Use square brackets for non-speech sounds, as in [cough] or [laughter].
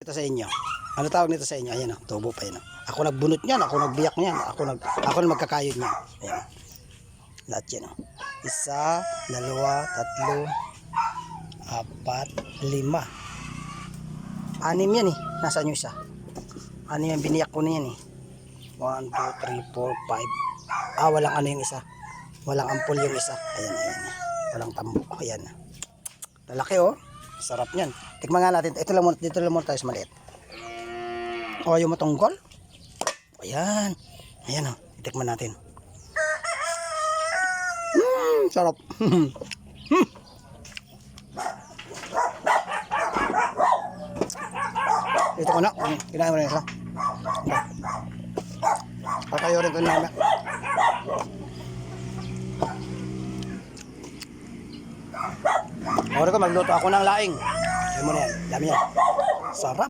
Ito sa inyo. Ano tawag nito sa inyo? Ayan o, tubo pa yun. o. Ako nagbunot niyan, ako nagbiyak niyan, ako nag ako na magkakayod niyan. Ayan. Lahat yan o. Isa, dalawa, tatlo, apat, lima. Anim yan eh. Nasaan yung isa? Anim yung biniyak ko na yan eh. 1, 2, 3, 4, 5. Ah, walang ano yung isa. Walang ampul yung isa. Ayan, ayan. Walang tambok. Ayan. Lalaki oh. Sarap niyan. Tikman nga natin. Ito lang muna, dito lang muna tayo sa maliit. O, yung matungkol. Ayan. Ayan oh. Tikman natin. Hmm, sarap. Hmm. [laughs] Ito ko na. Kinain mo na isa. Patayo rin ito namin. Ora ko magluto ako ng laing. Ayan mo na yan. Dami yan. Sarap.